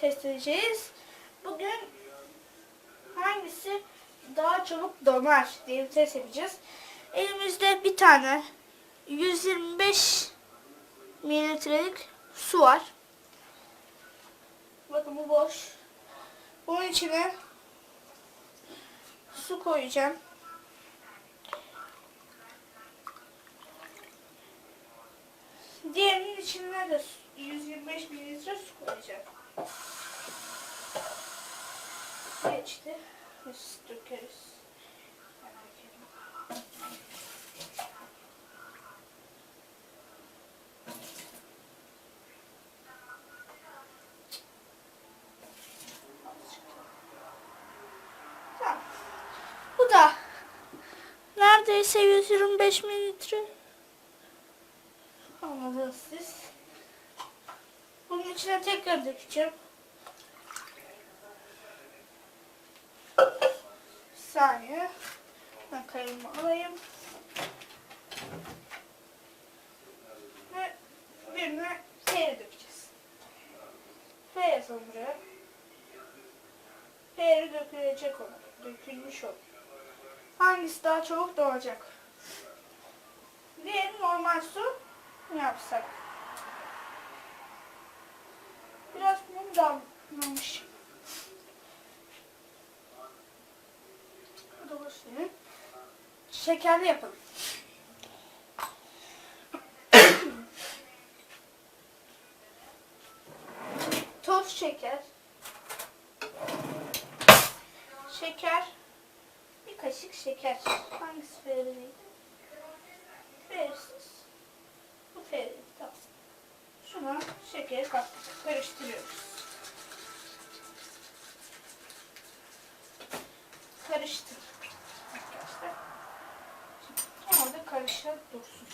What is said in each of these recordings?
göstereceğiz. Bugün hangisi daha çabuk donar diye bir test yapacağız. Elimizde bir tane 125 mililitrelik su var. Bakın bu boş. Bunun içine su koyacağım. Diğerinin içine de su- 125 mililitre su koyacağım. Geçti. Biz dökeriz. Bu da neredeyse 125 mililitre. Anladınız siz. Bunun içine tekrar dökeceğim. Bir saniye. Ben kalemimi alayım. Ve birine F'ye dökeceğiz. F yazalım buraya. F'ye dökülecek olan. Dökülmüş olan. Hangisi daha çabuk doğacak? Diğeri normal su. Ne yapsak? Biraz mum damlamış. Doğru suyu. Şekerli yapalım. Toz şeker. Şeker. Bir kaşık şeker. Hangisi veriliydi? Kattık. Karıştırıyoruz. Karıştır. Arkadaşlar. Şimdi orada karışa dursun.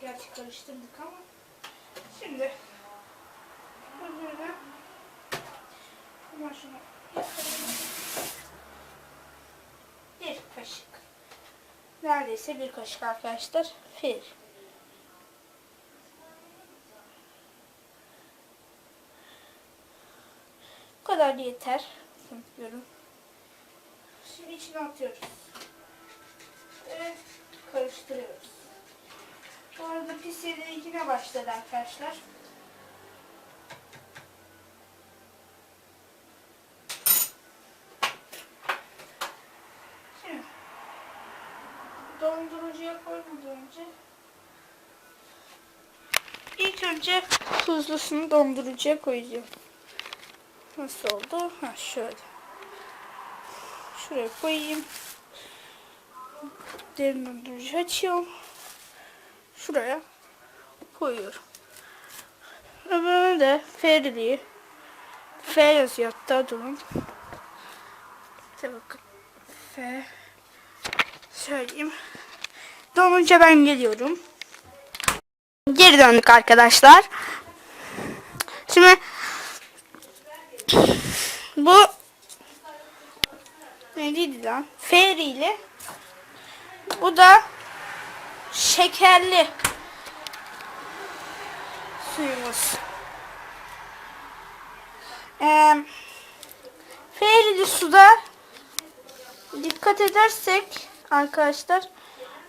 Gerçi karıştırdık ama. Şimdi öbürüne hemen şunu. Bir kaşık. Neredeyse bir kaşık arkadaşlar. Fil. Bu kadar yeter. Yapıyorum. Şimdi içine atıyoruz. Ve karıştırıyoruz. Bu arada pis yine başladı arkadaşlar. Şimdi dondurucuya koymadan önce ilk önce tuzlusunu dondurucuya koyacağım. Nasıl oldu? Ha şöyle. Şuraya koyayım. Derin dondurucu açıyorum. Şuraya koyuyorum. Öbürünü de Ferili. F yazıyor hatta durun. F. Söyleyeyim. Donunca ben geliyorum. Geri döndük arkadaşlar. Şimdi bu neydi lan? Ferili. Bu da şekerli suyumuz. Ee, Ferili suda dikkat edersek arkadaşlar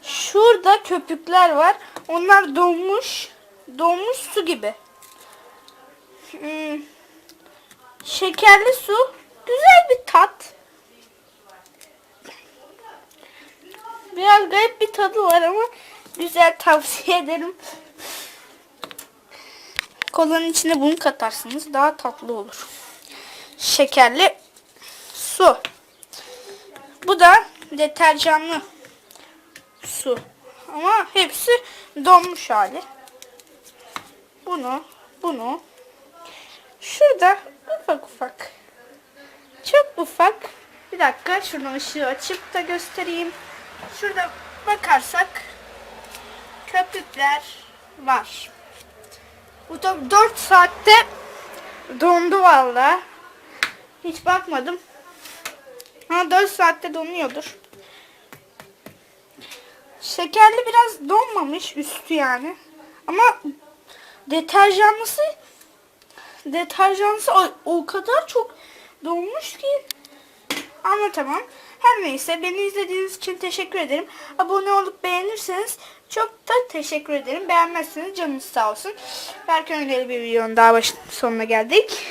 şurada köpükler var. Onlar donmuş. Donmuş su gibi. Hmm, şekerli su güzel bir tat. Biraz garip bir tadı var ama güzel tavsiye ederim. Kolanın içine bunu katarsınız daha tatlı olur. Şekerli su. Bu da deterjanlı su. Ama hepsi donmuş hali. Bunu, bunu. Şurada ufak ufak. Çok ufak. Bir dakika şuradan ışığı açıp da göstereyim. Şurada bakarsak köpükler var. Bu da 4 saatte dondu valla. Hiç bakmadım. Ha 4 saatte donuyordur. Şekerli biraz donmamış üstü yani. Ama deterjanlısı deterjansı o kadar çok dolmuş ki anlatamam. Her neyse beni izlediğiniz için teşekkür ederim. Abone olup beğenirseniz çok da teşekkür ederim. Beğenmezseniz canınız sağ olsun. Belki öyle bir videonun daha baş, sonuna geldik.